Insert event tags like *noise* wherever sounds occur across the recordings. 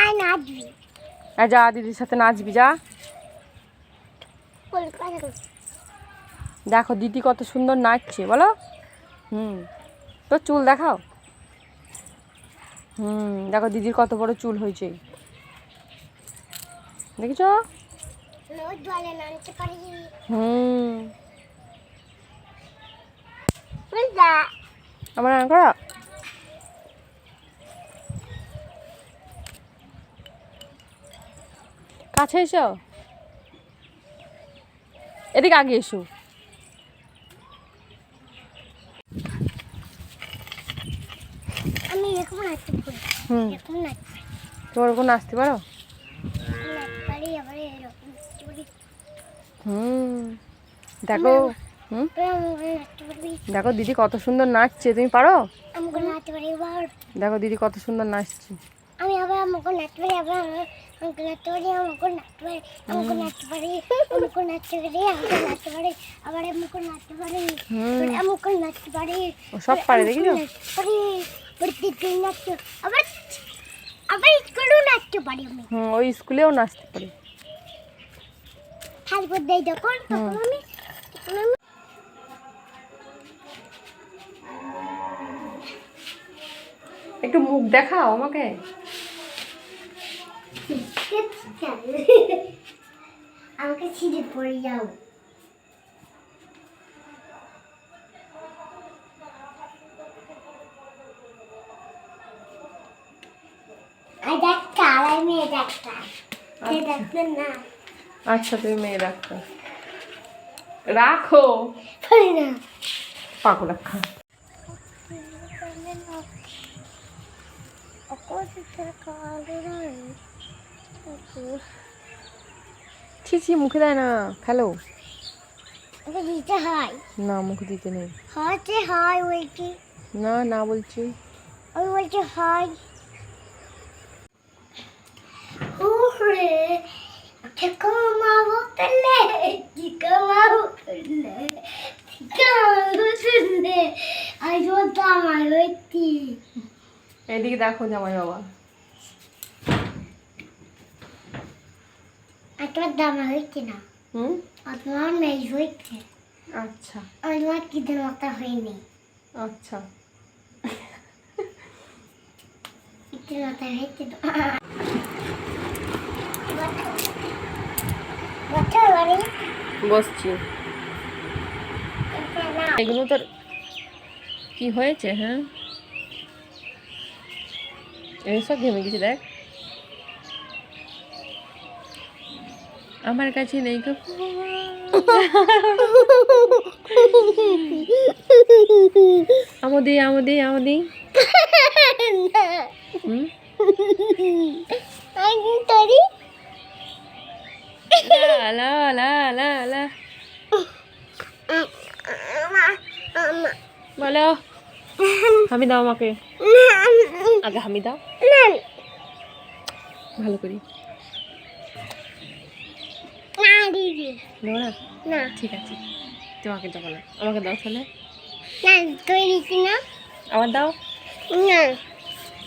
আয় নাচবি। যা দিদির সাথে নাচবি যা। দেখো দিদি কত সুন্দর নাচছে বলো। হুম তোর চুল দেখাও। হুম দেখো দিদির কত বড় চুল হয়েছে। দেখেছ? হুম। আমার রান্না করা কাছে এসো। এদিকে আগে এসো। আমি এরকম নাচতে পারি। হুম। এরকম নাচতে তোমার ওরকম নাচতে পারো? পারি আবার এরকম হুম। দেখো হুম? দেখো দিদি কত সুন্দর নাচছে তুমি পারো? দেখো দিদি কত সুন্দর নাচছে। আমি আবার আমাকে নাচতে পারি আবার আমার- আমাকে নাচতে পারি পারি আবার পারি আবার আবার স্কুলেও নাচতে পারি আমি হুম ওই স্কুলেও নাচতে পারে তারপর দেই যখন তখন আমি একটু মুখ দেখাও আমাকে। *laughs* আমাকে ছিঁড়ে পড়ে যাও। ডাক্তার মেয়ে ডাক্তার ডাক্তার না? আচ্ছা তুমি মেয়ে রাখো। রাখো পাগল রাখা ছি ছি মুখে দেয় না। ওকে দিতে হয়। না মুখে দিতে নেই। হতে হয় বলছি। না না বলছি। ওই বলছে হয়। উহরে ঠিকা মারো তেলে ঠিকা মারো তেলে ঠিকা মারো তেলে একটি এদিকে দেখো জামাই বাবা। আপনার দামা হয়েছে না। হুম? আপনার মেয়ে হয়েছে। আচ্ছা। আমার কিদের মাথা হয়নি আচ্ছা। কিদের মাথা হয়েছে তো? বসছি। এগুলো তোর কি হয়েছে হ্যাঁ? এসব ঘেমে গেছে দেখ। আমার কাছে নেই গো। আমদি আমদি আমদি। হুম? আমি তরি লা লা লা। বলো। হামি দাও আমাকে। আগে হামি দাও। ভালো করি। দেবো না না। ঠিক আছে। তোমাকে দেবো না। আমাকে দাও তাহলে। না তুই দিচ্ছি না। আবার দাও। না।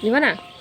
দিবা না?